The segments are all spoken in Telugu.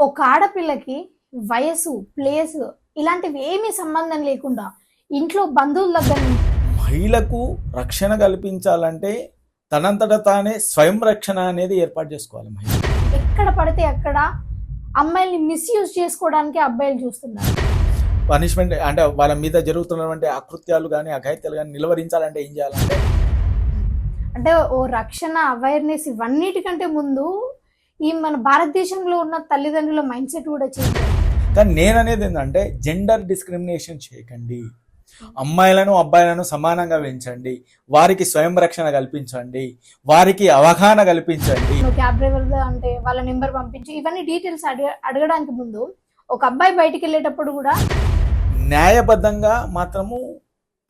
ఒక ఆడపిల్లకి వయసు ప్లేస్ ఇలాంటివి ఏమీ సంబంధం లేకుండా ఇంట్లో బంధువుల దగ్గర మహిళకు రక్షణ కల్పించాలంటే తనంతట తానే స్వయం రక్షణ అనేది ఏర్పాటు చేసుకోవాలి మహిళ. ఎక్కడ పడితే అక్కడ అమ్మాయిల్ని మిస్యూజ్ చేసుకోవడానికి అబ్బాయిలు చూస్తున్నారు. పనిష్మెంట్ అంటే వాళ్ళ మీద జరుగుతున్నటువంటి అకృత్యాలు కానీ అఘాయిత్యాలు కానీ నిలువరించాలంటే ఏం చేయాలంటే అంటే ఓ రక్షణ అవేర్నెస్ ఇవన్నిటికంటే ముందు ఈ మన భారతదేశంలో ఉన్న తల్లిదండ్రుల మైండ్ సెట్ కూడా చేంజ్ కానీ నేను అనేది ఏంటంటే జెండర్ డిస్క్రిమినేషన్ చేయకండి. అమ్మాయిలను అబ్బాయిలను సమానంగా పెంచండి వారికి స్వయం రక్షణ కల్పించండి. వారికి అవగాహన కల్పించండి. క్యాబ్ డ్రైవర్ అంటే వాళ్ళ నెంబర్ పంపించి ఇవన్నీ డీటెయిల్స్ అడగ అడగడానికి ముందు ఒక అబ్బాయి బయటికి వెళ్ళేటప్పుడు కూడా న్యాయబద్ధంగా మాత్రము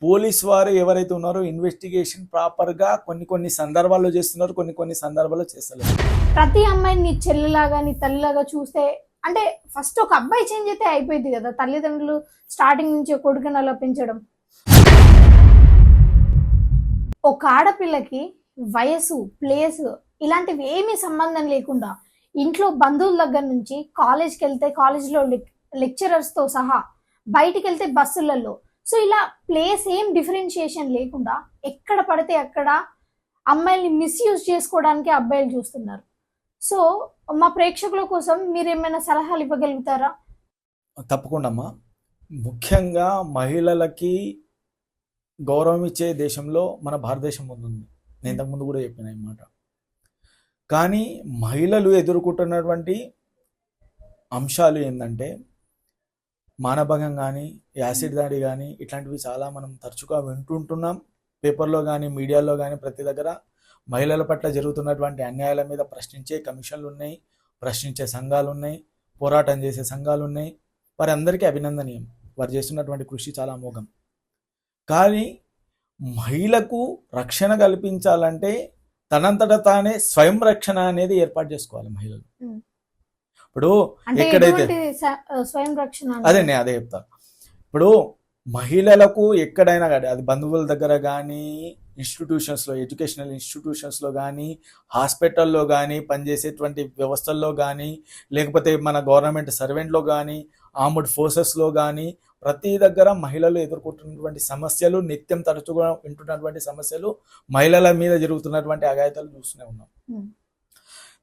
పోలీస్ వారు ఎవరైతే ఉన్నారో ఇన్వెస్టిగేషన్ ప్రాపర్గా కొన్ని కొన్ని సందర్భాల్లో చేస్తున్నారు కొన్ని కొన్ని సందర్భాల్లో చేస్తలేదు. ప్రతి అమ్మాయిని నీ చెల్లెలాగా నీ తల్లిలాగా చూస్తే అంటే ఫస్ట్ ఒక అబ్బాయి చేంజ్ అయితే అయిపోయింది కదా తల్లిదండ్రులు స్టార్టింగ్ నుంచి కొడుకుని అలా పెంచడం. ఒక ఆడపిల్లకి వయసు ప్లేస్ ఇలాంటివి ఏమీ సంబంధం లేకుండా ఇంట్లో బంధువుల దగ్గర నుంచి కాలేజ్కి వెళ్తే కాలేజ్లో లెక్చరర్స్తో సహా బయటికి వెళ్తే బస్సులలో. సో ఇలా ప్లేస్ ఏం డిఫరెన్షియేషన్ లేకుండా ఎక్కడ పడితే అక్కడ అమ్మాయిల్ని మిస్యూజ్ చేసుకోవడానికి అబ్బాయిలు చూస్తున్నారు. సో మా ప్రేక్షకుల కోసం మీరు ఏమైనా సలహాలు ఇవ్వగలుగుతారా? తప్పకుండా అమ్మా ముఖ్యంగా మహిళలకి గౌరవం ఇచ్చే దేశంలో మన భారతదేశం ముందుంది. నేను ఇంతకుముందు కూడా చెప్పిన మాట. కానీ మహిళలు ఎదుర్కొంటున్నటువంటి అంశాలు ఏంటంటే మానభంగం కానీ యాసిడ్ దాడి కానీ ఇట్లాంటివి చాలా మనం తరచుగా వింటుంటున్నాం. పేపర్లో కానీ మీడియాలో కానీ ప్రతి దగ్గర మహిళల పట్ల జరుగుతున్నటువంటి అన్యాయాల మీద ప్రశ్నించే కమిషన్లు ఉన్నాయి ప్రశ్నించే సంఘాలు ఉన్నాయి పోరాటం చేసే సంఘాలు ఉన్నాయి. వారి అందరికీ అభినందనీయం. వారు చేస్తున్నటువంటి కృషి చాలా అమోఘం. కానీ మహిళకు రక్షణ కల్పించాలంటే తనంతట తానే స్వయం రక్షణ అనేది ఏర్పాటు చేసుకోవాలి మహిళలు. ఇప్పుడు ఎక్కడైతే స్వయం రక్షణ? అదే నేను అదే చెప్తాను ఇప్పుడు మహిళలకు ఎక్కడైనా కానీ అది బంధువుల దగ్గర కానీ ఇన్స్టిట్యూషన్స్లో ఎడ్యుకేషనల్ ఇన్స్టిట్యూషన్స్లో కానీ హాస్పిటల్లో కానీ పనిచేసేటువంటి వ్యవస్థల్లో కానీ లేకపోతే మన గవర్నమెంట్ సర్వెంట్లో కానీ ఆర్మ్డ్ ఫోర్సెస్లో కానీ ప్రతి దగ్గర మహిళలు ఎదుర్కొంటున్నటువంటి సమస్యలు నిత్యం తరచుగా వింటున్నటువంటి సమస్యలు మహిళల మీద జరుగుతున్నటువంటి అఘాయితాలు చూస్తూనే ఉన్నాం ఉం.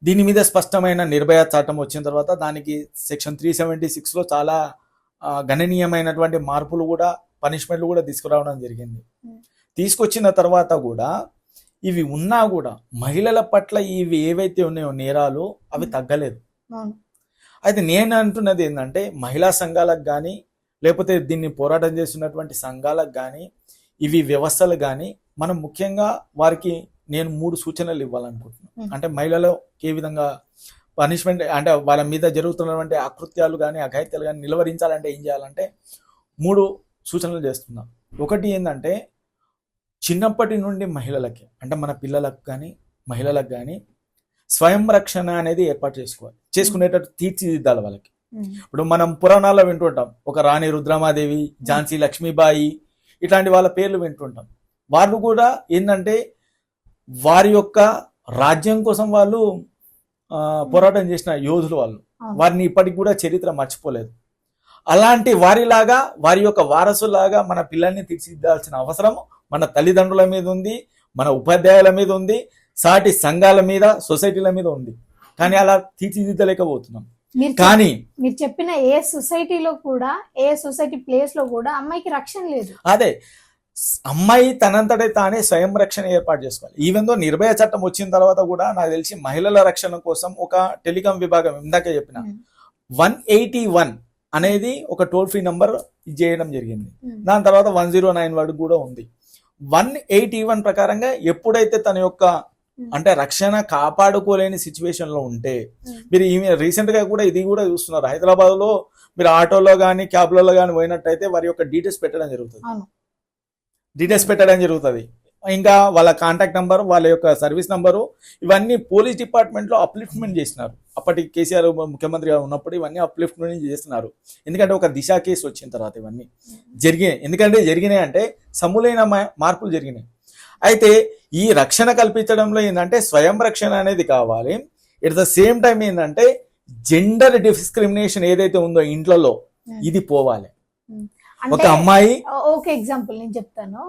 దీని మీద స్పష్టమైన నిర్భయ చట్టం వచ్చిన తర్వాత దానికి సెక్షన్ త్రీ సెవెంటీ సిక్స్లో చాలా గణనీయమైనటువంటి మార్పులు కూడా పనిష్మెంట్లు కూడా తీసుకురావడం జరిగింది Hmm. తీసుకొచ్చిన తర్వాత కూడా ఇవి ఉన్నా కూడా మహిళల పట్ల ఇవి ఏవైతే ఉన్నాయో నేరాలు అవి. తగ్గలేదు. అయితే నేను అంటున్నది ఏంటంటే మహిళా సంఘాలకు కానీ లేకపోతే దీన్ని పోరాటం చేస్తున్నటువంటి సంఘాలకు కానీ ఇవి వ్యవస్థలు కానీ మనం ముఖ్యంగా వారికి నేను మూడు సూచనలు ఇవ్వాలనుకుంటున్నాను. అంటే మహిళలకు ఏ విధంగా పనిష్మెంట్ అంటే వాళ్ళ మీద జరుగుతున్నటువంటి అకృత్యాలు కానీ అఘాయిత్యాలు కానీ నిలువరించాలంటే ఏం చేయాలంటే మూడు సూచనలు చేస్తున్నా ఒకటి ఏంటంటే చిన్నప్పటి నుండి మహిళలకి అంటే మన పిల్లలకు కానీ మహిళలకు కానీ స్వయం రక్షణ అనేది ఏర్పాటు చేసుకోవాలి. చేసుకునేటట్టు తీర్చిదిద్దాలి వాళ్ళకి. ఇప్పుడు మనం పురాణాల్లో వింటుంటాం ఒక రాణి రుద్రమాదేవి ఝాన్సీ లక్ష్మీబాయి ఇట్లాంటి వాళ్ళ పేర్లు వింటుంటాం. వాళ్ళు కూడా ఏంటంటే వారి యొక్క రాజ్యం కోసం వాళ్ళు పోరాటం చేసిన యోధులు వాళ్ళు. వారిని ఇప్పటికి కూడా చరిత్ర మర్చిపోలేదు. అలాంటి వారిలాగా వారి యొక్క వారసులాగా మన పిల్లల్ని తీర్చిదిద్దాల్సిన అవసరం మన తల్లిదండ్రుల మీద ఉంది మన ఉపాధ్యాయుల మీద ఉంది సాటి సంఘాల మీద సొసైటీల మీద ఉంది. కానీ అలా తీర్చిదిద్దలేకపోతున్నాం. కానీ మీరు చెప్పిన ఏ సొసైటీలో కూడా ఏ సొసైటీ ప్లేస్లో కూడా అమ్మాయికి రక్షణ లేదు. అదే అమ్మాయి తనంతటే తానే స్వయం రక్షణ ఏర్పాటు చేసుకోవాలి. ఈవెన్ దో నిర్భయ చట్టం వచ్చిన తర్వాత కూడా నాకు తెలిసి మహిళల రక్షణ కోసం ఒక టెలికాం విభాగం ఇందాకే చెప్పిన. వన్ ఎయిటీ వన్ అనేది ఒక టోల్ ఫ్రీ నంబర్ చేయడం జరిగింది. దాని తర్వాత వన్ జీరో నైన్ వరకు కూడా ఉంది. వన్ ఎయిటీ వన్ ప్రకారంగా ఎప్పుడైతే తన యొక్క ఉం. అంటే రక్షణ కాపాడుకోలేని సిచ్యువేషన్లో ఉంటే ఉం. మీరు ఈమె రీసెంట్గా కూడా ఇది కూడా చూస్తున్నారు హైదరాబాద్లో మీరు ఆటోలో కానీ క్యాబ్లలో కానీ పోయినట్టయితే వారి యొక్క డీటెయిల్స్ పెట్టడం జరుగుతుంది. డీటెయిల్స్ పెట్టడం జరుగుతుంది ఇంకా వాళ్ళ కాంటాక్ట్ నంబర్ వాళ్ళ యొక్క సర్వీస్ నంబరు ఇవన్నీ పోలీస్ డిపార్ట్మెంట్లో అప్లిఫ్ట్మెంట్ చేసినారు. అప్పటి కేసీఆర్ ముఖ్యమంత్రిగా ఉన్నప్పుడు ఇవన్నీ అప్లిఫ్ట్మెంట్ చేస్తున్నారు. ఎందుకంటే ఒక దిశ కేసు వచ్చిన తర్వాత ఇవన్నీ జరిగినాయి. ఎందుకంటే జరిగినాయి అంటే సమూలైన మార్పులు జరిగినాయి. అయితే ఈ రక్షణ కల్పించడంలో ఏంటంటే స్వయం రక్షణ అనేది కావాలి. ఎట్ ద సేమ్ టైం ఏంటంటే జెండర్ డిస్క్రిమినేషన్ ఏదైతే ఉందో ఇంట్లో ఇది పోవాలి. ఒక అంటే అమ్మాయి ఓకే ఎగ్జాంపుల్ నేను చెప్తాను.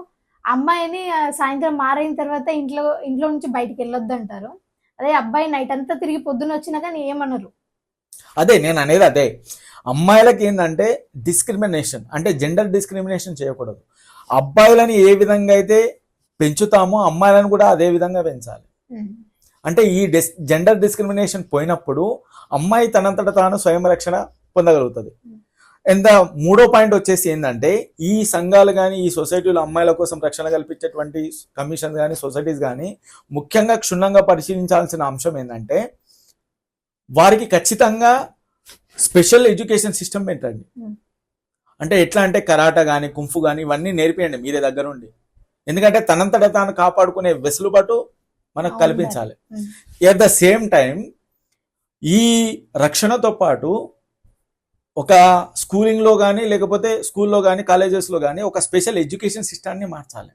అమ్మాయిని సాయంత్రం మారైన తర్వాత ఇంట్లో ఇంట్లో నుంచి బయటికి వెళ్ళొద్దు అంటారు అదే అబ్బాయి నైట్ అంతా తిరిగి పొద్దున వచ్చినా కానీ ఏమనరు. అదే నేను అనేది అదే. అమ్మాయిలకి ఏంటంటే డిస్క్రిమినేషన్ అంటే జెండర్ డిస్క్రిమినేషన్ చేయకూడదు. అబ్బాయిలని ఏ విధంగా అయితే పెంచుతామో అమ్మాయిలను కూడా అదే విధంగా పెంచాలి. అంటే ఈ డిస్ జెండర్ డిస్క్రిమినేషన్ పోయినప్పుడు అమ్మాయి తనంతట తాను స్వయం రక్షణ పొందగలుగుతుంది. ఎంత మూడో పాయింట్ వచ్చేసి ఏంటంటే ఈ సంఘాలు కానీ ఈ సొసైటీలో అమ్మాయిల కోసం రక్షణ కల్పించేటువంటి కమిషన్స్ కానీ సొసైటీస్ కానీ ముఖ్యంగా క్షుణ్ణంగా పరిశీలించాల్సిన అంశం ఏంటంటే వారికి ఖచ్చితంగా స్పెషల్ ఎడ్యుకేషన్ సిస్టమ్ పెట్టండి Hmm. అంటే ఎట్లా అంటే కరాటా కానీ కుంఫు కానీ ఇవన్నీ నేర్పియండి మీరే దగ్గర ఉండి ఎందుకంటే తనంతట తాను కాపాడుకునే వెసులుబాటు మనకు. కల్పించాలి. ఎట్ ద సేమ్ టైం ఈ రక్షణతో పాటు ఒక స్కూలింగ్లో కానీ లేకపోతే స్కూల్లో కానీ కాలేజెస్లో కానీ ఒక స్పెషల్ ఎడ్యుకేషన్ సిస్టాన్ని మార్చాలి.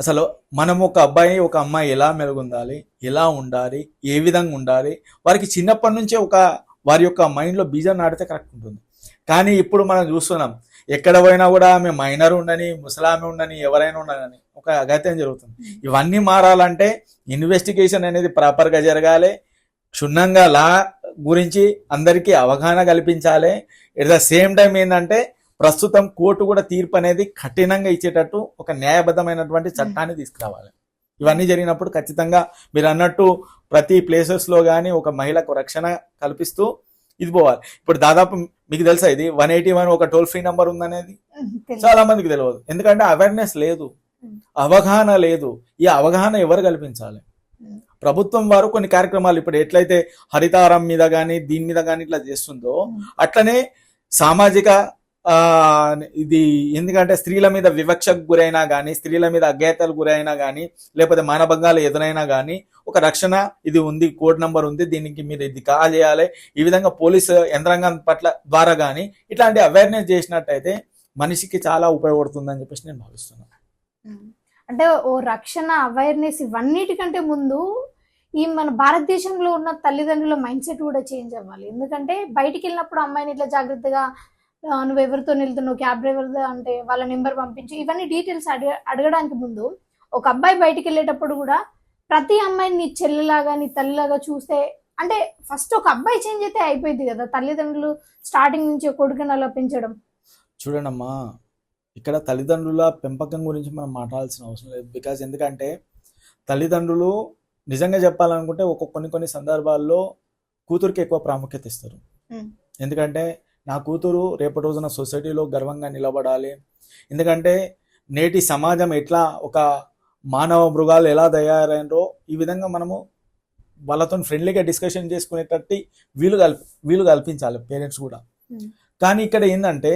అసలు మనం ఒక అబ్బాయి ఒక అమ్మాయి ఎలా మెలుగుండాలి ఎలా ఉండాలి ఏ విధంగా ఉండాలి వారికి చిన్నప్పటి నుంచే ఒక వారి యొక్క మైండ్లో బీజం నాటితే కరెక్ట్ ఉంటుంది. కానీ ఇప్పుడు మనం చూస్తున్నాం ఎక్కడ పోయినా కూడా ఆమె మైనర్ ఉండని ముసలామె ఉండని ఎవరైనా ఉండని ఒక అగత్యం జరుగుతుంది. ఇవన్నీ మారాలంటే ఇన్వెస్టిగేషన్ అనేది ప్రాపర్గా జరగాలి క్షుణ్ణంగా లా గురించి అందరికీ అవగాహన కల్పించాలి. ఎట్ ద సేమ్ టైం ఏంటంటే ప్రస్తుతం కోర్టు కూడా తీర్పు అనేది కఠినంగా ఇచ్చేటట్టు ఒక న్యాయబద్ధమైనటువంటి చట్టాన్ని తీసుకురావాలి. ఇవన్నీ జరిగినప్పుడు ఖచ్చితంగా మీరు అన్నట్టు ప్రతి ప్లేసెస్లో కానీ ఒక మహిళకు రక్షణ కల్పిస్తూ ఇది పోవాలి. ఇప్పుడు దాదాపు మీకు తెలుసా ఇది? వన్ ఎయిటీ వన్ ఒక టోల్ ఫ్రీ నెంబర్ ఉందనేది. చాలా మందికి తెలియదు ఎందుకంటే అవేర్నెస్ లేదు. అవగాహన లేదు. ఈ అవగాహన ఎవరు కల్పించాలి. ప్రభుత్వం వారు కొన్ని కార్యక్రమాలు ఇప్పుడు ఎట్లయితే హరితారం మీద కానీ దీని మీద కానీ ఇట్లా చేస్తుందో అట్లనే సామాజిక ఇది ఎందుకంటే స్త్రీల మీద వివక్షకు గురైనా కానీ స్త్రీల మీద అజ్ఞాతలు గురైనా కానీ లేకపోతే మానభంగాలు ఎదురైనా కానీ ఒక రక్షణ ఇది ఉంది కోడ్ నంబర్ ఉంది దీనికి మీరు ఇది కాల్ చేయాలి ఈ విధంగా పోలీసు యంత్రాంగం పట్ల ద్వారా కానీ ఇట్లాంటి అవేర్నెస్ చేసినట్టయితే మనిషికి చాలా ఉపయోగపడుతుందని చెప్పేసి నేను భావిస్తున్నాను. అంటే ఓ రక్షణ అవేర్నెస్ ఇవన్నిటికంటే ముందు ఈ మన భారతదేశంలో ఉన్న తల్లిదండ్రుల మైండ్ సెట్ కూడా చేంజ్ అవ్వాలి. ఎందుకంటే బయటికి వెళ్ళినప్పుడు అమ్మాయిని ఇట్లా జాగ్రత్తగా నువ్వు ఎవరితో వెళ్తున్నావు క్యాబ్ డ్రైవర్ అంటే వాళ్ళ నెంబర్ పంపించి ఇవన్నీ డీటెయిల్స్ అడగ అడగడానికి ముందు ఒక అబ్బాయి బయటికి వెళ్ళేటప్పుడు కూడా ప్రతి అమ్మాయిని నీ చెల్లెలాగా నీ తల్లిలాగా చూస్తే అంటే ఫస్ట్ ఒక అబ్బాయి చేంజ్ అయితే అయిపోయింది కదా తల్లిదండ్రులు స్టార్టింగ్ నుంచి కొడుకుని అలా పెంచడం. చూడండమ్మా ఇక్కడ తల్లిదండ్రుల పెంపకం గురించి మనం మాట్లాడాల్సిన అవసరం లేదు బికాజ్ ఎందుకంటే తల్లిదండ్రులు నిజంగా చెప్పాలనుకుంటే ఒక కొన్ని కొన్ని సందర్భాల్లో కూతురికి ఎక్కువ ప్రాముఖ్యత ఇస్తారు Hmm. ఎందుకంటే నా కూతురు రేపటి రోజున సొసైటీలో గర్వంగా నిలబడాలి ఎందుకంటే నేటి సమాజం ఎట్లా ఒక మానవ మృగాలు ఎలా తయారైనరో ఈ విధంగా మనము వాళ్ళతో ఫ్రెండ్లీగా డిస్కషన్ చేసుకునేటట్టు వీలు కల్పి వీలు కల్పించాలి పేరెంట్స్ కూడా Hmm. కానీ ఇక్కడ ఏంటంటే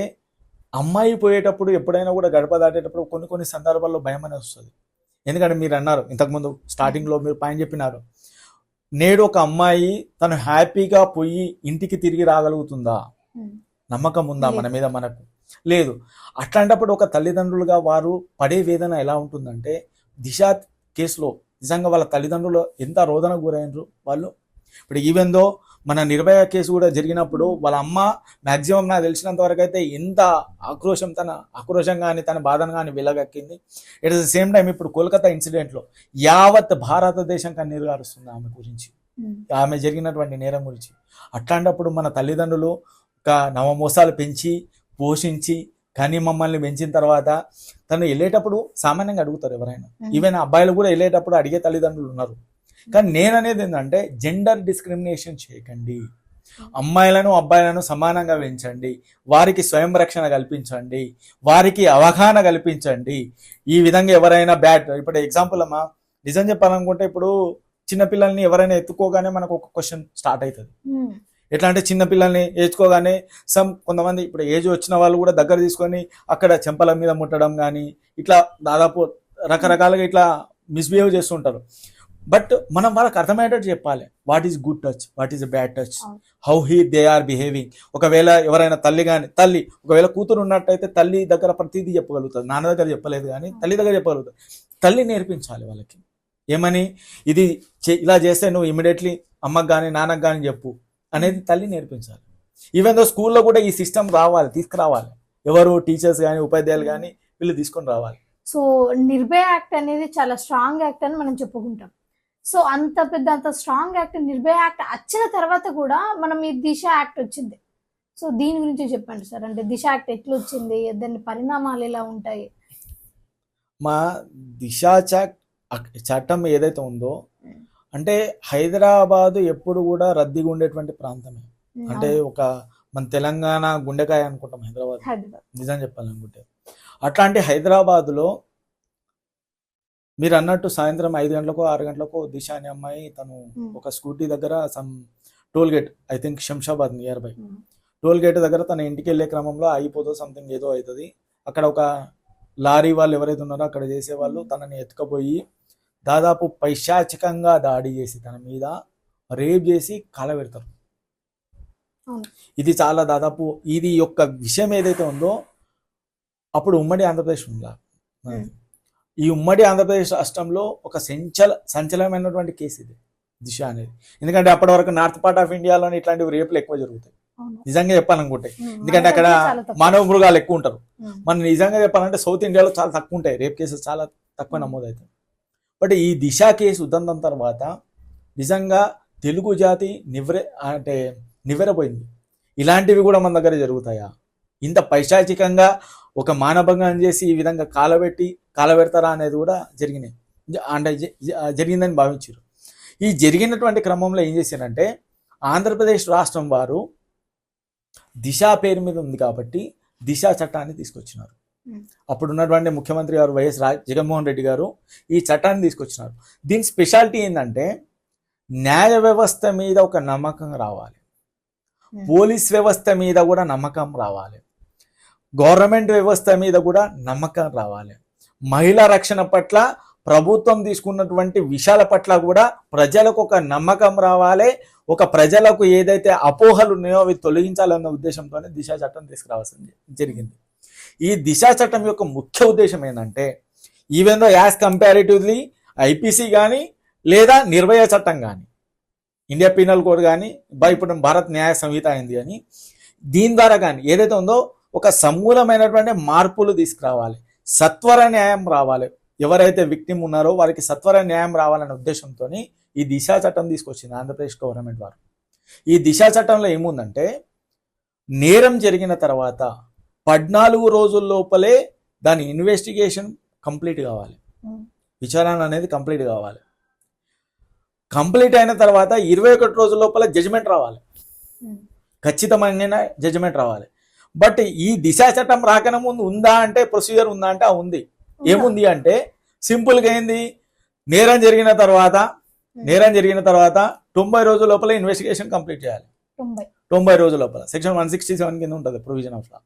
అమ్మాయి పోయేటప్పుడు ఎప్పుడైనా కూడా గడప దాటేటప్పుడు కొన్ని కొన్ని సందర్భాల్లో భయం అనేది వస్తుంది. ఎందుకంటే మీరు అన్నారు ఇంతకుముందు స్టార్టింగ్లో మీరు పైన చెప్పినారు. నేడు ఒక అమ్మాయి తను హ్యాపీగా పోయి ఇంటికి తిరిగి రాగలుగుతుందా. నమ్మకం ఉందా మన. మీద మనకు? లేదు. అట్లాంటప్పుడు ఒక తల్లిదండ్రులుగా వారు పడే వేదన ఎలా ఉంటుందంటే దిశ కేసులో నిజంగా వాళ్ళ తల్లిదండ్రులు ఎంత రోదన గురైనరు వాళ్ళు? ఇప్పుడు ఈవెందో మన నిర్భయ కేసు కూడా జరిగినప్పుడు వాళ్ళ అమ్మ మాక్సిమం నాకు తెలిసినంత వరకు అయితే ఎంత ఆక్రోశం తన ఆక్రోశం కానీ తన బాధను కానీ వెళ్ళగక్కింది ఎట్ ద సేమ్ టైం ఇప్పుడు కోల్కతా ఇన్సిడెంట్లో యావత్ భారతదేశం కన్నీరు గారుస్తుంది ఆమె గురించి. ఉమ్. ఆమె జరిగినటువంటి నేరం గురించి. అట్లాంటప్పుడు మన తల్లిదండ్రులు ఒక నవమోసాలు పెంచి పోషించి కానీ మమ్మల్ని పెంచిన తర్వాత తను వెళ్ళేటప్పుడు సామాన్యంగా అడుగుతారు ఎవరైనా. Hmm. ఈవెన్ అబ్బాయిలు కూడా వెళ్ళేటప్పుడు అడిగే తల్లిదండ్రులు ఉన్నారు. కానీ నేను అనేది ఏంటంటే జెండర్ డిస్క్రిమినేషన్ చేయకండి. అమ్మాయిలను అబ్బాయిలను సమానంగా పెంచండి వారికి స్వయం రక్షణ కల్పించండి. వారికి అవగాహన కల్పించండి. ఈ విధంగా ఎవరైనా బ్యాడ్ ఇప్పుడు ఎగ్జాంపుల్ అమ్మా నిజం చెప్పాలనుకుంటే ఇప్పుడు చిన్నపిల్లల్ని ఎవరైనా ఎత్తుకోగానే మనకు ఒక క్వశ్చన్ స్టార్ట్ అవుతుంది. ఎట్లా అంటే చిన్న పిల్లల్ని ఏడ్చుకోగానే సమ్ కొంతమంది ఇప్పుడు ఏజ్ వచ్చిన వాళ్ళు కూడా దగ్గర తీసుకొని అక్కడ చెంపల మీద ముట్టడం కానీ ఇట్లా దాదాపు రకరకాలుగా ఇట్లా మిస్బిహేవ్ చేస్తుంటారు. బట్ మనం వాళ్ళకి అర్థమయ్యేటట్టు చెప్పాలి. What is good touch what is bad touch. How he they are behaving ఒకవేళ ఎవరైనా తల్లి కానీ తల్లి ఒకవేళ కూతురు ఉన్నట్టయితే తల్లి దగ్గర ప్రతిదీ చెప్పగలుగుతుంది నాన్న దగ్గర చెప్పలేదు కానీ తల్లి దగ్గర చెప్పగలుగుతుంది తల్లి నేర్పించాలి వాళ్ళకి. ఏమని? ఇది ఇలా చేస్తే నువ్వు ఇమీడియట్లీ అమ్మకు కానీ నాన్నకు కానీ చెప్పు అనేది తల్లి నేర్పించాలి. ఈవెన్ దో స్కూల్లో కూడా ఈ సిస్టమ్ రావాలి తీసుకురావాలి. ఎవరు టీచర్స్ కానీ ఉపాధ్యాయులు కానీ వీళ్ళు తీసుకొని రావాలి. సో నిర్భయ యాక్ట్ అనేది చాలా స్ట్రాంగ్ యాక్ట్ అని మనం చెప్పుకుంటాం. సో అంత పెద్ద అంత స్ట్రాంగ్ యాక్ట్ నిర్భయ యాక్ట్ వచ్చిన తర్వాత కూడా మనం ఈ దిశ యాక్ట్ వచ్చింది. సో దీని గురించి చెప్పండి సార్. అంటే దిశ యాక్ట్ ఎట్లా వచ్చింది దాని పరిణామాలు ఎలా ఉంటాయి? మా దిశా చట్ చట్టం ఏదైతే ఉందో అంటే హైదరాబాదు ఎప్పుడు కూడా రద్దీగా ఉండేటువంటి ప్రాంతమే. అంటే ఒక మన తెలంగాణ గుండెకాయ అనుకుంటాం హైదరాబాద్ హైదరాబాద్. నిజం చెప్పాలనుకుంటే. అట్లాంటి హైదరాబాద్లో మీరు అన్నట్టు సాయంత్రం ఐదు గంటలకు ఆరు గంటలకు దిశ అనే అమ్మాయి తను Hmm. ఒక స్కూటీ దగ్గర some toll gate I think Shamshabad near by Hmm. Toll gate దగ్గర తన ఇంటికి వెళ్ళే క్రమంలో అయిపోతుంది సంథింగ్ ఏదో అవుతుంది అక్కడ ఒక లారీ వాళ్ళు ఎవరైతే ఉన్నారో అక్కడ చేసే వాళ్ళు తనని ఎత్తుకపోయి దాదాపు పైశాచికంగా దాడి చేసి తన మీద రేప్ చేసి కాలబెడతారు. ఇది చాలా దాదాపు ఇది యొక్క విషయం ఏదైతే ఉందో అప్పుడు ఉమ్మడి ఆంధ్రప్రదేశ్ ఉందా Hmm. ఈ ఉమ్మడి ఆంధ్రప్రదేశ్ రాష్ట్రంలో ఒక సంచల సంచలనమైనటువంటి కేసు ఇది దిశ అనేది. ఎందుకంటే అప్పటి వరకు నార్త్ పార్ట్ ఆఫ్ ఇండియాలోనే ఇట్లాంటి రేపులు ఎక్కువ జరుగుతాయి. నిజంగా చెప్పాలనుకుంటే. ఎందుకంటే అక్కడ. మానవ మృగాలు ఎక్కువ ఉంటారు. మనం నిజంగా చెప్పాలంటే సౌత్ ఇండియాలో చాలా తక్కువ ఉంటాయి. రేప్ కేసెస్ చాలా తక్కువ నమోదవుతాయి. బట్ ఈ దిశ కేసు ఉదంతం తర్వాత నిజంగా తెలుగు జాతి నివ్వె అంటే నివ్వెరపోయింది ఇలాంటివి కూడా మన దగ్గర జరుగుతాయా? ఇంత పైశాచికంగా ఒక మానభంగం చేసి ఈ విధంగా కాలబెట్టి కాలబెడతారా అనేది కూడా జరిగినాయి. అంటే జరిగిందని భావించారు. ఈ జరిగినటువంటి క్రమంలో ఏం చేశారంటే ఆంధ్రప్రదేశ్ రాష్ట్రం వారు దిశ పేరు మీద ఉంది కాబట్టి దిశ చట్టాన్ని తీసుకొచ్చినారు. అప్పుడు ఉన్నటువంటి ముఖ్యమంత్రి గారు వైఎస్ రా జగన్మోహన్ రెడ్డి గారు ఈ చట్టాన్ని తీసుకొచ్చినారు. దీని స్పెషాలిటీ ఏంటంటే న్యాయ వ్యవస్థ మీద ఒక నమ్మకం రావాలి. పోలీస్ వ్యవస్థ మీద కూడా నమ్మకం రావాలి. గవర్నమెంట్ వ్యవస్థ మీద కూడా నమ్మకం రావాలి. మహిళా రక్షణ పట్ల ప్రభుత్వం తీసుకున్నటువంటి విషయాల పట్ల కూడా ప్రజలకు ఒక నమ్మకం రావాలి. ఒక ప్రజలకు ఏదైతే అపోహలు ఉన్నాయో అవి తొలగించాలన్న ఉద్దేశంతోనే దిశా చట్టం తీసుకురావాల్సింది జరిగింది. ఈ దిశా చట్టం యొక్క ముఖ్య ఉద్దేశం ఏంటంటే even though as comparatively IPC కానీ లేదా నిర్భయ చట్టం కానీ ఇండియా పీనల్ కోడ్ కానీ ఇప్పుడు భారత్ న్యాయ సంహిత అయింది అని దీని ద్వారా కానీ ఏదైతే ఉందో ఒక సమూలమైనటువంటి మార్పులు తీసుకురావాలి. సత్వర న్యాయం రావాలి. ఎవరైతే విక్టిమ్ ఉన్నారో వారికి సత్వర న్యాయం రావాలనే ఉద్దేశంతో ఈ దిశ చట్టం తీసుకొచ్చింది ఆంధ్రప్రదేశ్ గవర్నమెంట్ వారు. ఈ దిశ చట్టంలో ఏముందంటే నేరం జరిగిన తర్వాత పద్నాలుగు రోజుల లోపలే దాని ఇన్వెస్టిగేషన్ కంప్లీట్ కావాలి. విచారణ అనేది కంప్లీట్ కావాలి. కంప్లీట్ అయిన తర్వాత ఇరవై ఒకటి రోజుల లోపల జడ్జిమెంట్ రావాలి. ఖచ్చితమైన జడ్జిమెంట్ రావాలి. బట్ ఈ దిశ చట్టం రాకన ముందు ఉందా అంటే ప్రొసీజర్ ఉందా అంటే ఉంది. ఏముంది అంటే సింపుల్గా ఏంది? నేరం జరిగిన తర్వాత నేరం జరిగిన తర్వాత తొంభై రోజుల లోపల ఇన్వెస్టిగేషన్ కంప్లీట్ చేయాలి. తొంభై. రోజుల లోపల. సెక్షన్ వన్ సిక్స్టీ సెవెన్ కింద ఉంటుంది ప్రొవిజన్ ఆఫ్ లా.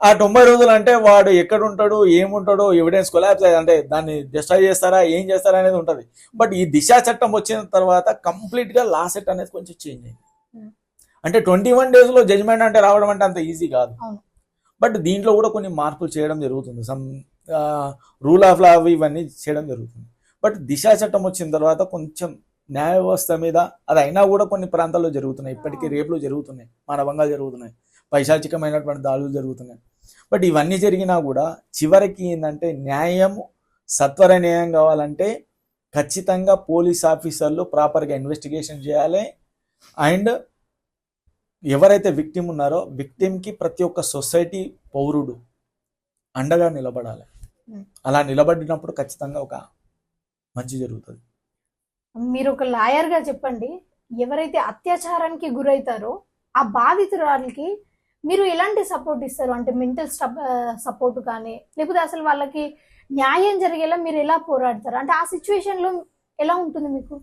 ఆ తొంభై రోజులు అంటే వాడు ఎక్కడ ఉంటాడు ఏముంటాడో ఎవిడెన్స్ కొలాబ్స్ అంటే దాన్ని డిస్ట్రాయ్ చేస్తారా ఏం చేస్తారా అనేది ఉంటుంది. బట్ ఈ దిశ చట్టం వచ్చిన తర్వాత కంప్లీట్గా లా సెట్ అనేది కొంచెం చేంజ్ అయింది. అంటే ట్వంటీ వన్ డేస్లో జడ్జ్మెంట్ అంటే రావడం అంటే అంత ఈజీ కాదు. బట్ దీంట్లో కూడా కొన్ని మార్పులు చేయడం జరుగుతుంది. సమ్ రూల్ ఆఫ్ లా ఇవన్నీ చేయడం జరుగుతుంది. బట్ దిశ చట్టం వచ్చిన తర్వాత కొంచెం న్యాయ వ్యవస్థ మీద అది అయినా కూడా కొన్ని ప్రాంతాల్లో జరుగుతున్నాయి. ఇప్పటికీ రేపులు జరుగుతున్నాయి. మానవంగా జరుగుతున్నాయి. పైశాచికమైనటువంటి దాడులు జరుగుతున్నాయి. బట్ ఇవన్నీ జరిగినా కూడా చివరికి ఏంటంటే న్యాయం సత్వర న్యాయం కావాలంటే ఖచ్చితంగా పోలీస్ ఆఫీసర్లు ప్రాపర్గా ఇన్వెస్టిగేషన్ చేయాలి. అండ్ ఎవరైతే విక్టిమ్ ఉన్నారో విక్టిమ్కి ప్రతి ఒక్క సొసైటీ పౌరుడు అండగా నిలబడాలి. Hmm. అలా నిలబడినప్పుడు ఖచ్చితంగా ఒక మంచి జరుగుతుంది. మీరు ఒక లాయర్గా చెప్పండి ఎవరైతే అత్యాచారానికి గురవుతారో ఆ బాధితురాలకి మీరు ఎలాంటి సపోర్ట్ ఇస్తారు? అంటే మెంటల్ సపోర్ట్ కానీ లేకపోతే అసలు వాళ్ళకి న్యాయం జరిగేలా మీరు ఎలా పోరాడతారు? అంటే ఆ సిచ్యువేషన్లో ఎలా ఉంటుంది మీకు?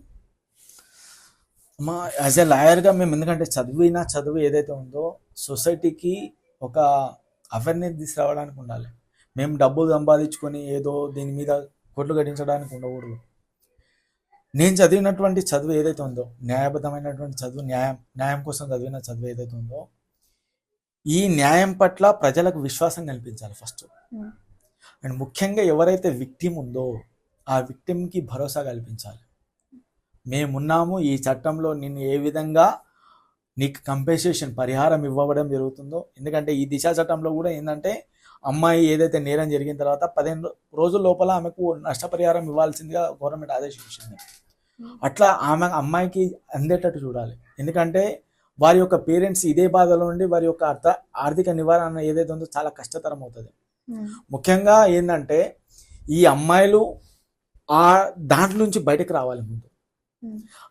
మా యాజ్ ఎ లాయర్గా మేము ఎందుకంటే చదివిన చదువు ఏదైతే ఉందో సొసైటీకి ఒక అవేర్నెస్ తీసుకురావడానికి ఉండాలి. మేము డబ్బులు సంపాదించుకొని ఏదో దీని మీద కొట్లు గడించడానికి ఉండకూడదు. నేను చదివినటువంటి చదువు ఏదైతే ఉందో న్యాయబద్ధమైనటువంటి చదువు న్యాయం న్యాయం కోసం చదివిన చదువు ఏదైతే ఉందో ఈ న్యాయం పట్ల ప్రజలకు విశ్వాసం కల్పించాలి ఫస్ట్ Hmm. అండ్ ముఖ్యంగా ఎవరైతే విక్టిమ్ ఉందో ఆ విక్టిమ్కి భరోసా కల్పించాలి. మేమున్నాము ఈ చట్టంలో నిన్ను ఏ విధంగా నీకు కంపెన్సేషన్ పరిహారం ఇవ్వడం జరుగుతుందో. ఎందుకంటే ఈ దిశా చట్టంలో కూడా ఏంటంటే అమ్మాయి ఏదైతే నేరం జరిగిన తర్వాత పదిహేను రోజుల లోపల ఆమెకు నష్టపరిహారం ఇవ్వాల్సిందిగా గవర్నమెంట్ ఆదేశించింది. అట్లా ఆమె అమ్మాయికి అందేటట్టు చూడాలి. ఎందుకంటే వారి యొక్క పేరెంట్స్ ఇదే బాధలో ఉండి వారి యొక్క అర్థ ఆర్థిక నివారణ ఏదైతే ఉందో చాలా కష్టతరం అవుతుంది. ఉమ్, ముఖ్యంగా ఏంటంటే ఈ అమ్మాయిలు ఆ దాంట్లో నుంచి బయటకు రావాలి ముందు.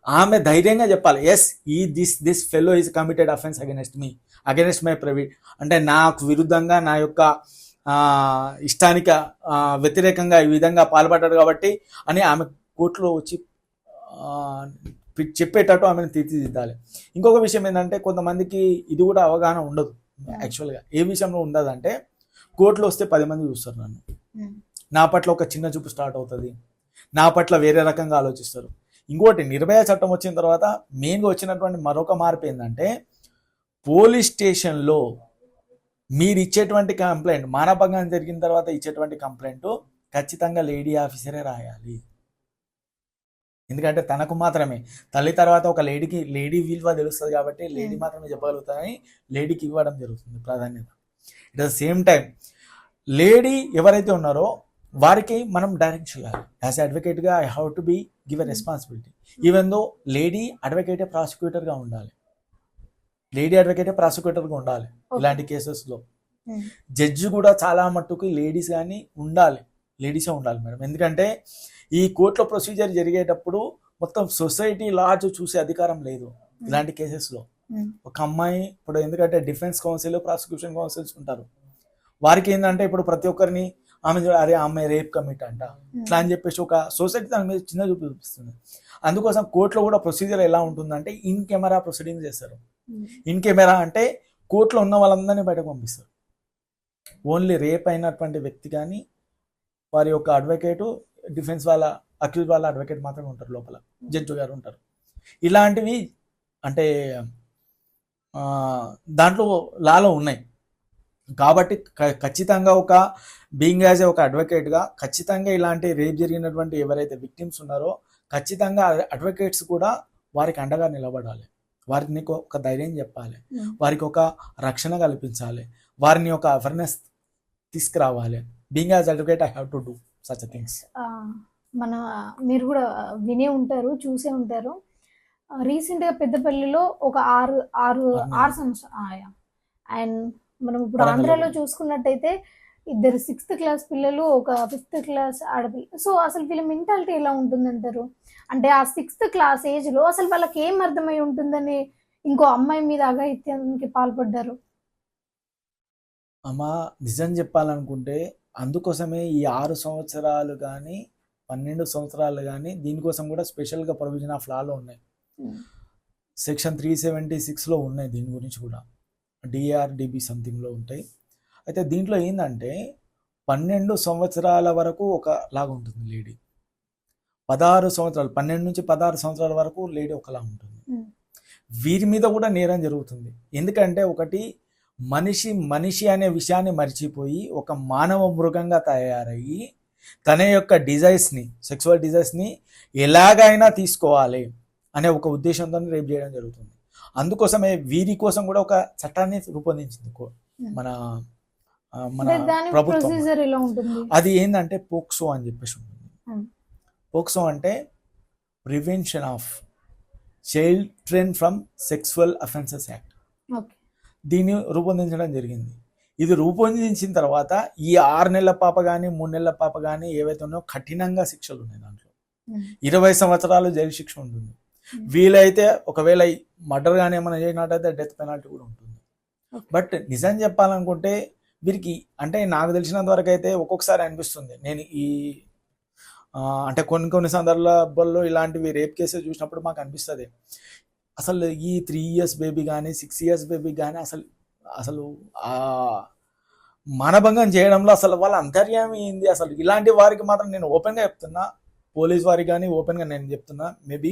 ఆమె ధైర్యంగా చెప్పాలి ఎస్ ఈ this this fellow is committed offence against me against my private అంటే నాకు విరుద్ధంగా నా యొక్క ఆ, ఇష్టానికి వ్యతిరేకంగా ఈ విధంగా పాల్పడ్డాడు కాబట్టి అని ఆమె కోర్టులో వచ్చి చెప్పేటట్టు ఆమెను తీర్చిదిద్దాలి. ఇంకొక విషయం ఏంటంటే కొంతమందికి ఇది కూడా అవగాహన ఉండదు యాక్చువల్గా ఏ విషయంలో ఉండదంటే కోర్టులో వస్తే పది మంది చూస్తారు నన్ను. నా పట్ల ఒక చిన్న చూపు స్టార్ట్ అవుతుంది. నా పట్ల వేరే రకంగా ఆలోచిస్తారు. ఇంకోటి నిర్భయ చట్టం వచ్చిన తర్వాత మెయిన్గా వచ్చినటువంటి మరొక మార్పు ఏంటంటే పోలీస్ స్టేషన్లో మీరు ఇచ్చేటువంటి కంప్లైంట్ మానభంగం జరిగిన తర్వాత ఇచ్చేటువంటి కంప్లైంట్ ఖచ్చితంగా లేడీ ఆఫీసరే రాయాలి. ఎందుకంటే తనకు మాత్రమే. తల్లి తర్వాత ఒక లేడీకి లేడీ విలువ తెలుస్తుంది కాబట్టి లేడీ Hmm. మాత్రమే చెప్పగలుగుతారని లేడీకి ఇవ్వడం జరుగుతుంది ప్రాధాన్యత. It the same time lady ఎవరైతే ఉన్నారో వారికి మనం డైరెక్ట్ చేయాలి. As అడ్వకేట్గా I have to be give a responsibility even though lady అడ్వకేటే ప్రాసిక్యూటర్గా ఉండాలి. లేడీ అడ్వకేటే ప్రాసిక్యూటర్గా ఉండాలి. ఇలాంటి కేసెస్లో జడ్జి కూడా చాలా మట్టుకు లేడీస్ కానీ ఉండాలి. లేడీసే ఉండాలి మేడం. ఎందుకంటే ఈ కోర్టులో ప్రొసీజర్ జరిగేటప్పుడు మొత్తం సొసైటీ లాజ్ చూసే అధికారం లేదు ఇలాంటి కేసెస్లో ఉమ్, ఒక అమ్మాయి ఇప్పుడు ఎందుకంటే డిఫెన్స్ కౌన్సిల్ ప్రాసిక్యూషన్ కౌన్సిల్స్ ఉంటారు. వారికి ఏంటంటే ఇప్పుడు ప్రతి ఒక్కరిని ఆమె అరే ఆమె రేప్ కమిట్ అంట. ఇట్లా అని చెప్పేసి ఒక సొసైటీ దాని మీద చిన్న చూపు చూపిస్తుంది. అందుకోసం కోర్టులో కూడా ప్రొసీజర్ ఎలా ఉంటుందంటే ఇన్ కెమెరా ప్రొసీడింగ్ చేస్తారు. ఉమ్, ఇన్ కెమెరా అంటే కోర్టులో ఉన్న వాళ్ళందరినీ బయటకు పంపిస్తారు. ఓన్లీ రేప్ అయినటువంటి వ్యక్తి కానీ వారి యొక్క అడ్వకేటు డిఫెన్స్ వాళ్ళ అక్యూజ్ వాళ్ళ అడ్వకేట్ మాత్రమే ఉంటారు లోపల. జడ్జి గారు ఉంటారు. ఇలాంటివి అంటే దాంట్లో లాలో ఉన్నాయి. కాబట్టి ఖచ్చితంగా ఒక బీయింగ్ యాజ్ ఒక అడ్వకేట్గా ఖచ్చితంగా ఇలాంటి రేప్ జరిగినటువంటి ఎవరైతే విక్టిమ్స్ ఉన్నారో ఖచ్చితంగా అడ్వకేట్స్ కూడా వారికి అండగా నిలబడాలి. వారికి ఒక ధైర్యం చెప్పాలి. ఉమ్. వారికి ఒక రక్షణ కల్పించాలి. వారిని ఒక అవేర్నెస్ తీసుకురావాలి. Being as advocate I have to do such things మన మీరు కూడా వినే ఉంటారు చూసే ఉంటారు. రీసెంట్గా పెద్దపల్లిలో ఒక ఆరు ఆరు. ఆరు సంవత్సరం అండ్ మనం ఇప్పుడు ఆంధ్రాలో. చూసుకున్నట్టయితే ఇద్దరు సిక్స్త్ క్లాస్ పిల్లలు ఒక ఫిఫ్త్ క్లాస్ ఆడపిల్ల. సో అసలు వీళ్ళ మెంటాలిటీ ఎలా ఉంటుందంటారు? అంటే ఆ సిక్స్త్ క్లాస్ ఏజ్లో అసలు వాళ్ళకి ఏం అర్థమై ఉంటుందని ఇంకో అమ్మాయి మీద అఘాయిత్యానికి పాల్పడ్డారు? అమ్మ నిజం చెప్పాలనుకుంటే అందుకోసమే ఈ ఆరు సంవత్సరాలు కానీ పన్నెండు సంవత్సరాలు కానీ దీనికోసం కూడా స్పెషల్గా ప్రొవిజన్ ఆఫ్ లాలో ఉన్నాయి. సెక్షన్ త్రీ సెవెంటీ సిక్స్లో ఉన్నాయి దీని గురించి కూడా. డిఆర్డిబి సంథింగ్లో ఉంటాయి. అయితే దీంట్లో ఏంటంటే పన్నెండు సంవత్సరాల వరకు ఒక లాగా ఉంటుంది లేడీ. పదహారు సంవత్సరాలు పన్నెండు నుంచి పదహారు సంవత్సరాల వరకు లేడీ ఒకలా ఉంటుంది. Hmm. వీరి మీద కూడా నేరం జరుగుతుంది. ఎందుకంటే ఒకటి మనిషి మనిషి అనే విషయాన్ని మర్చిపోయి ఒక మానవ మృగంగా తయారయ్యి తన యొక్క డిజైర్స్ని సెక్సువల్ డిజైర్స్ని ఎలాగైనా తీసుకోవాలి అనే ఒక ఉద్దేశంతో రేపు చేయడం జరుగుతుంది. అందుకోసమే వీరి కోసం కూడా ఒక చట్టాన్ని రూపొందించింది Hmm. మన మన ప్రభుత్వం. అది ఏంటంటే పోక్సో అని చెప్పేసి ఉంటుంది. Hmm. పోక్సో అంటే prevention of child children from sexual offences act. దీన్ని రూపొందించడం జరిగింది. ఇది రూపొందించిన తర్వాత ఈ ఆరు నెలల పాప కానీ మూడు నెలల పాప కానీ ఏవైతే ఉన్నాయో కఠినంగా శిక్షలు ఉన్నాయి దాంట్లో. ఇరవై సంవత్సరాలు జైలు శిక్ష ఉంటుంది. Hmm. వీలైతే ఒకవేళ మర్డర్ కానీ ఏమైనా చేసినట్టయితే డెత్ పెనాల్టీ కూడా ఉంటుంది. బట్ నిజం చెప్పాలనుకుంటే వీరికి అంటే నాకు తెలిసినంత వరకు అయితే ఒక్కొక్కసారి అనిపిస్తుంది. నేను ఈ అంటే కొన్ని కొన్ని సందర్భాల్లో ఇలాంటివి రేప్ కేసెస్ చూసినప్పుడు మాకు అనిపిస్తుంది. అసలు ఈ త్రీ ఇయర్స్ బేబీ కానీ సిక్స్ ఇయర్స్ బేబీ కానీ అసలు అసలు ఆ మానభంగం చేయడంలో అసలు వాళ్ళ అంతర్యామి ఏంది? అసలు ఇలాంటి వారికి మాత్రం నేను ఓపెన్గా చెప్తున్నా. పోలీస్ వారికి కానీ ఓపెన్గా నేను చెప్తున్నా. మేబీ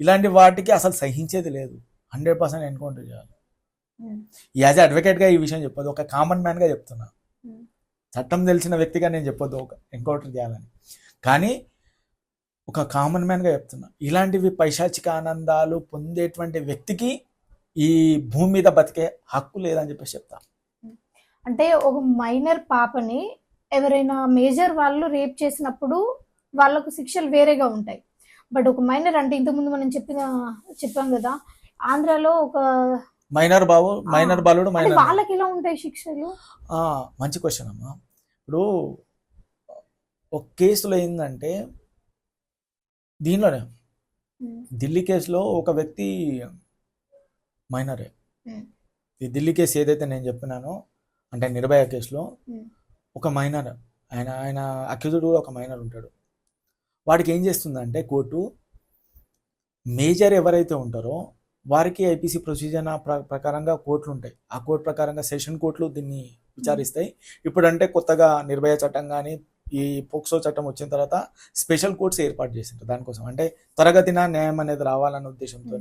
ఇలాంటి వాటికి అసలు సహించేది లేదు. హండ్రెడ్ పర్సెంట్ ఎన్కౌంటర్ చేయాలి. యాజ్ అడ్వకేట్గా ఈ విషయం చెప్పొద్దు. ఒక కామన్ మ్యాన్గా చెప్తున్నా. Hmm. చట్టం తెలిసిన వ్యక్తిగా నేను చెప్పొద్దు. ఒక ఎన్కౌంటర్ చేయాలని. కానీ ఒక కామన్ మ్యాన్గా చెప్తున్నా. ఇలాంటివి పైశాచిక ఆనందాలు పొందేటువంటి వ్యక్తికి ఈ భూమి మీద బతికే హక్కు లేదని చెప్పేసి చెప్తా. అంటే ఒక మైనర్ పాపని ఎవరైనా మేజర్ వాళ్ళు రేప్ చేసినప్పుడు వాళ్ళకు శిక్షలు వేరేగా ఉంటాయి. బట్ ఒక మైనర్ అంటే ఇంతకుముందు మనం చెప్పిన చెప్పాం కదా ఆంధ్రాలో ఒక మైనర్ బాబు మైనర్ బాలుడు మైనర్ వాళ్ళకి ఎలా ఉంటాయి శిక్షలు? మంచి క్వశ్చన్ అమ్మా. ఇప్పుడు ఒక కేసులో ఏంటంటే దీనిలోనే ఢిల్లీ కేసులో ఒక వ్యక్తి మైనరే. ఈ ఢిల్లీ కేసు ఏదైతే నేను చెప్పినానో అంటే నిర్భయ కేసులో ఒక మైనర్. ఆయన ఆయన అక్యూజ్డ్ కూడా ఒక మైనర్ ఉంటాడు. వాడికి ఏం చేస్తుందంటే కోర్టు మేజర్ ఎవరైతే ఉంటారో వారికి ఐపీసీ ప్రొసీజర్ ప్రకారంగా కోర్టులు ఉంటాయి ఆ కోర్టు ప్రకారంగా సెషన్ కోర్టులు దీన్ని విచారిస్తాయి. ఇప్పుడు అంటే కొత్తగా నిర్భయ చట్టం కానీ ఈ పోక్సో చట్టం వచ్చిన తర్వాత స్పెషల్ కోర్ట్స్ ఏర్పాటు చేసింటారు దానికోసం. అంటే త్వరగతిన న్యాయం అనేది రావాలన్న ఉద్దేశంతో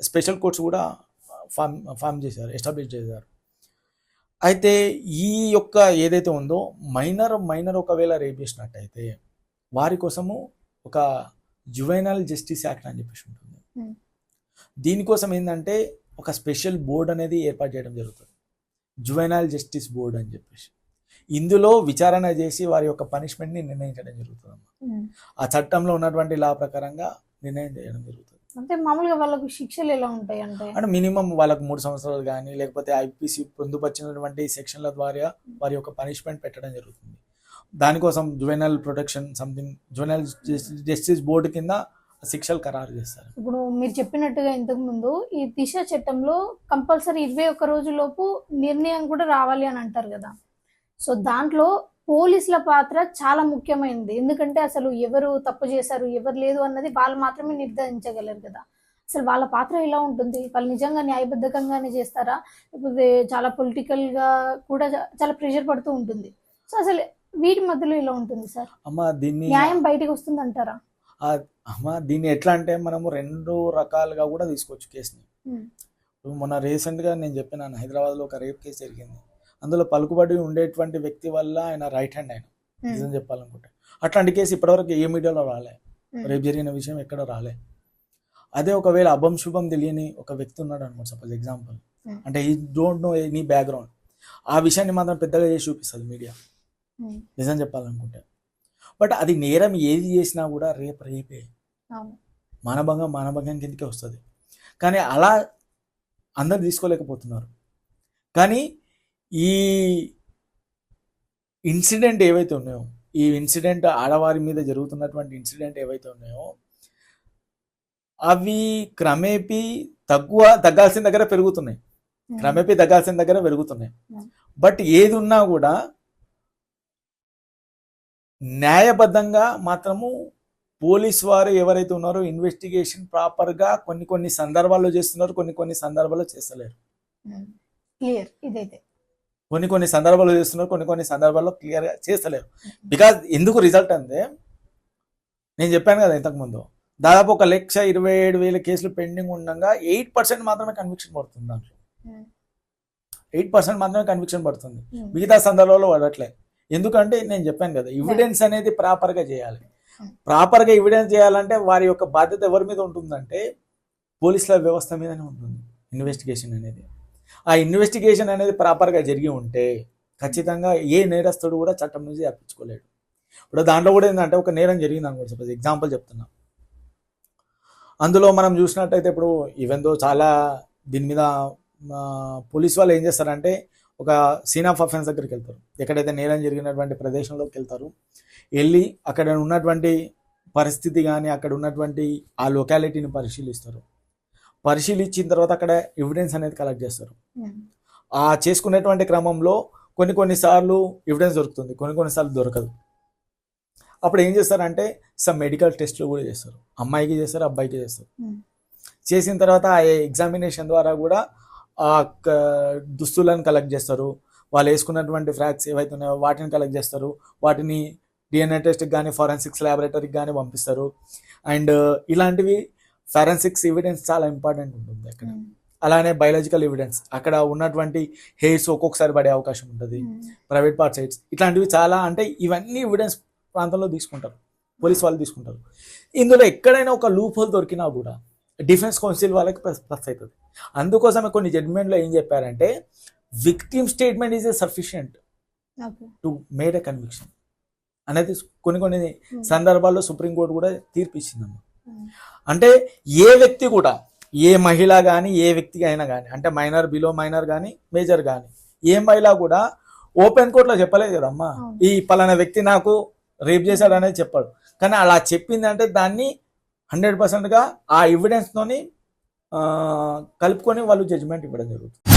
స్పెషల్ కోర్ట్స్ కూడా ఫామ్ ఫామ్ చేశారు ఎస్టాబ్లిష్ చేశారు. అయితే ఈ యొక్క ఏదైతే ఉందో మైనర్ మైనర్ ఒకవేళ రేప్ చేసినట్టయితే వారి కోసము ఒక జువైనల్ జస్టిస్ యాక్ట్ అని చెప్పేసి ఉంటుంది. Hmm. దీనికోసం ఏంటంటే ఒక స్పెషల్ బోర్డ్ అనేది ఏర్పాటు చేయడం జరుగుతుంది. జువైనల్ జస్టిస్ బోర్డ్ అని చెప్పేసి. ఇందులో విచారణ చేసి వారి యొక్క పనిష్మెంట్ని నిర్ణయించడం జరుగుతుంది ఉమ్. ఆ చట్టంలో ఉన్నటువంటి లా ప్రకారంగా నిర్ణయం చేయడం జరుగుతుంది. అంటే మామూలుగా వాళ్ళకు శిక్షలు ఎలా ఉంటాయి అంటే? అంటే మినిమం వాళ్ళకు మూడు సంవత్సరాలు కానీ లేకపోతే ఐపీసీ పొందుపరిచినటువంటి సెక్షన్ల ద్వారా వారి యొక్క పనిష్మెంట్ పెట్టడం జరుగుతుంది. దానికోసం juvenile protection something juvenile justice board కింద శిక్షలు ఖరారు చేస్తారు. ఇప్పుడు మీరు చెప్పినట్టుగా ఇంతకు ముందు ఈ దిశ చట్టంలో కంపల్సరీ ఇరవై ఒక్క రోజులోపు నిర్ణయం కూడా రావాలి అని అంటారు కదా. సో దాంట్లో పోలీసుల పాత్ర చాలా ముఖ్యమైనది. ఎందుకంటే అసలు ఎవరు తప్పు చేశారు ఎవరు లేదు అన్నది వాళ్ళు మాత్రమే నిర్ధారించగలరు కదా. అసలు వాళ్ళ పాత్ర ఎలా ఉంటుంది? వాళ్ళు నిజంగా న్యాయబద్ధకంగానే చేస్తారా? లేకపోతే చాలా పొలిటికల్గా కూడా చాలా ప్రెషర్ పడుతూ ఉంటుంది. సో అసలు వీటి మధ్యలో ఇలా ఉంటుంది సార్. అమ్మ దీన్ని న్యాయం బయటకు వస్తుంది అంటారా అమ్మ దీన్ని ఎట్లా అంటే మనము రెండు రకాలుగా కూడా తీసుకోవచ్చు కేసుని. మొన్న రీసెంట్గా నేను చెప్పినాను హైదరాబాద్లో ఒక రేప్ కేసు జరిగింది. అందులో పలుకుబడి ఉండేటువంటి వ్యక్తి వల్ల ఆయన రైట్ హ్యాండ్ ఆయన నిజం చెప్పాలనుకుంటే. అట్లాంటి కేసు ఇప్పటివరకు ఏ మీడియాలో రాలే. రేపు జరిగిన విషయం ఎక్కడ రాలే. అదే ఒకవేళ అభం శుభం తెలియని ఒక వ్యక్తి ఉన్నాడు అనమాట సపోజ్ ఎగ్జాంపుల్. అంటే ఈ డోంట్ నో ఎనీ బ్యాక్గ్రౌండ్. ఆ విషయాన్ని మాత్రం పెద్దగా చేసి చూపిస్తుంది మీడియా. నిజం చెప్పాలనుకుంటే. బట్ అది నేరం ఏది చేసినా కూడా రేపు రేపే. మానభంగం మానభంగం కిందకే వస్తుంది. కానీ అలా అందరు తీసుకోలేకపోతున్నారు. కానీ ఈ ఇన్సిడెంట్ ఏవైతే ఉన్నాయో ఈ ఇన్సిడెంట్ ఆడవారి మీద జరుగుతున్నటువంటి ఇన్సిడెంట్ ఏవైతే ఉన్నాయో అవి క్రమేపీ తక్కువ తగ్గాల్సిన దగ్గర పెరుగుతున్నాయి. క్రమేపీ తగ్గాల్సిన దగ్గర పెరుగుతున్నాయి. బట్ ఏది ఉన్నా కూడా న్యాయబద్ధంగా మాత్రము పోలీస్ వారు ఎవరైతే ఉన్నారో ఇన్వెస్టిగేషన్ ప్రాపర్గా కొన్ని కొన్ని సందర్భాల్లో చేస్తున్నారు కొన్ని కొన్ని సందర్భాల్లో చేస్తలేరు. క్లియర్ ఇదైతే. కొన్ని కొన్ని సందర్భాల్లో చేస్తున్నారు కొన్ని కొన్ని సందర్భాల్లో క్లియర్గా చేస్తలేరు. బికాజ్ ఎందుకు రిజల్ట్ అంటే నేను చెప్పాను కదా ఇంతకుముందు దాదాపు ఒక లక్ష ఇరవై ఏడు వేల కేసులు పెండింగ్ ఉండగా ఎయిట్ పర్సెంట్ మాత్రమే కన్విక్షన్ పడుతుంది దాంట్లో. ఉమ్, ఎయిట్ పర్సెంట్ మాత్రమే కన్విక్షన్ పడుతుంది. మిగతా సందర్భాల్లో పడట్లే. ఎందుకంటే నేను చెప్పాను కదా ఎవిడెన్స్ అనేది ప్రాపర్గా చేయాలి. ప్రాపర్గా ఎవిడెన్స్ చేయాలంటే వారి యొక్క బాధ్యత ఎవరి మీద ఉంటుందంటే పోలీసుల వ్యవస్థ మీదనే ఉంటుంది ఇన్వెస్టిగేషన్ అనేది. ఆ ఇన్వెస్టిగేషన్ అనేది ప్రాపర్గా జరిగి ఉంటే ఖచ్చితంగా ఏ నేరస్తుడు కూడా చట్టం నుంచి తప్పించుకోలేడు. ఇప్పుడు దాంట్లో కూడా ఏంటంటే ఒక నేరం జరిగింది అనుకో సపోజ్ ఎగ్జాంపుల్ చెప్తున్నా. అందులో మనం చూసినట్టయితే ఇప్పుడు ఈవెన్ దో చాలా దీని మీద పోలీస్ వాళ్ళు ఏం చేస్తారంటే ఒక సీన్ ఆఫ్ అఫెన్స్ దగ్గరికి వెళ్తారు. ఎక్కడైతే నేరం జరిగినటువంటి ప్రదేశంలోకి వెళ్తారు వెళ్ళి అక్కడ ఉన్నటువంటి పరిస్థితి కానీ అక్కడ ఉన్నటువంటి ఆ లొకాలిటీని పరిశీలిస్తారు. పరిశీలించిన తర్వాత అక్కడ ఎవిడెన్స్ అనేది కలెక్ట్ చేస్తారు. ఆ చేసుకునేటువంటి క్రమంలో కొన్ని కొన్నిసార్లు ఎవిడెన్స్ దొరుకుతుంది కొన్ని కొన్నిసార్లు దొరకదు. అప్పుడు ఏం చేస్తారంటే సమ్ మెడికల్ టెస్ట్లు కూడా చేస్తారు. అమ్మాయికి చేస్తారు అబ్బాయికి చేస్తారు. ఉమ్, చేసిన తర్వాత ఆ ఎగ్జామినేషన్ ద్వారా కూడా ఆ దుస్తులను కలెక్ట్ చేస్తారు. వాళ్ళు వేసుకున్నటువంటి ఫ్రాక్స్ ఏవైతే ఉన్నాయో వాటిని కలెక్ట్ చేస్తారు. వాటిని డిఎన్ఏ టెస్ట్కి కానీ ఫారెన్సిక్స్ ల్యాబొరేటరీకి కానీ పంపిస్తారు. అండ్ ఇలాంటివి ఫారెన్సిక్స్ ఎవిడెన్స్ చాలా ఇంపార్టెంట్ ఉంటుంది అక్కడ. ఉమ్, అలానే బయాలజికల్ ఎవిడెన్స్ అక్కడ ఉన్నటువంటి హెయిర్స్ ఒక్కొక్కసారి పడే అవకాశం ఉంటుంది. ప్రైవేట్ పార్ట్ సైట్స్ ఇట్లాంటివి చాలా అంటే ఇవన్నీ ఎవిడెన్స్ ప్రాంతంలో తీసుకుంటారు. పోలీస్ వాళ్ళు తీసుకుంటారు. ఇందులో ఎక్కడైనా ఒక లూప్ హోల్ దొరికినా కూడా డిఫెన్స్ కౌన్సిల్ వాళ్ళకి ప్లస్ ప్లస్ అవుతుంది. అందుకోసమే కొన్ని జడ్జిమెంట్లో ఏం చెప్పారంటే victim statement is sufficient to made a conviction అనేది కొన్ని కొన్ని సందర్భాల్లో సుప్రీంకోర్టు కూడా తీర్పు ఇచ్చిందమ్మా అంటే ఏ వ్యక్తి కూడా ఏ మహిళ కానీ ఏ వ్యక్తికి అయినా కానీ అంటే మైనర్ బిలో మైనర్ కానీ మేజర్ కానీ ఏ మహిళ కూడా ఓపెన్ కోర్టులో చెప్పలేదు కదమ్మా. ఈ పలానా వ్యక్తి నాకు రేప్ చేశాడు అనేది చెప్పాడు. కానీ అలా చెప్పిందంటే దాన్ని హండ్రెడ్ పర్సెంట్గా ఆ ఎవిడెన్స్తోని కలుపుకొని వాళ్ళు జడ్జిమెంట్ ఇవ్వడం జరుగుతుంది.